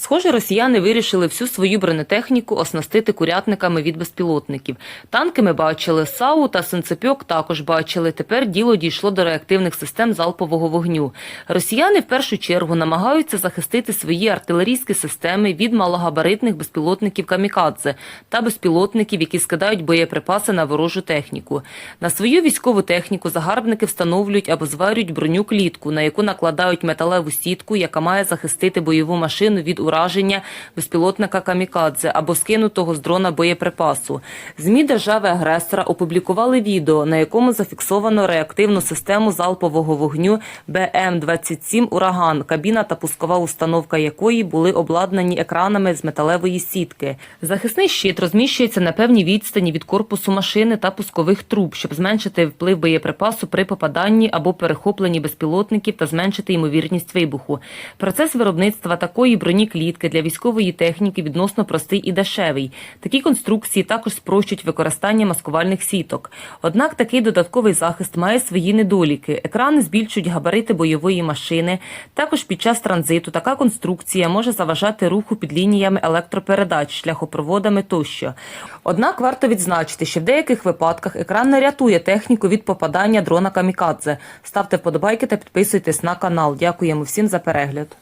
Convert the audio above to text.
Схоже, росіяни вирішили всю свою бронетехніку оснастити курятниками від безпілотників. Танки ми бачили, САУ та Сенцепьок також бачили. Тепер діло дійшло до реактивних систем залпового вогню. Росіяни в першу чергу намагаються захистити свої артилерійські системи від малогабаритних безпілотників камікадзе та безпілотників, які скидають боєприпаси на ворожу техніку. На свою військову техніку загарбники встановлюють або зварюють броню клітку, на яку накладають металеву сітку, яка має захистити бойову машину від ураження безпілотника камікадзе або скинутого з дрона боєприпасу. ЗМІ держави-агресора опублікували відео, на якому зафіксовано реактивну систему залпового вогню БМ-27 «Ураган», кабіна та пускова установка якої були обладнані екранами з металевої сітки. Захисний щит розміщується на певній відстані від корпусу машини та пускових труб, щоб зменшити вплив боєприпасу при попаданні або перехопленні безпілотників та зменшити ймовірність вибуху. Процес виробництва такої бронеклітки для військової техніки відносно простий і дешевий. Такі конструкції також спрощують використання маскувальних сіток. Однак такий додатковий захист має свої недоліки. Екрани збільшують габарити бойової машини. Також під час транзиту така конструкція може заважати руху під лініями електропередач, шляхопроводами тощо. Однак варто відзначити, що в деяких випадках екран не рятує техніку від попадання дрона камікадзе. Ставте вподобайки та підписуйтесь на канал. Дякуємо всім за перегляд.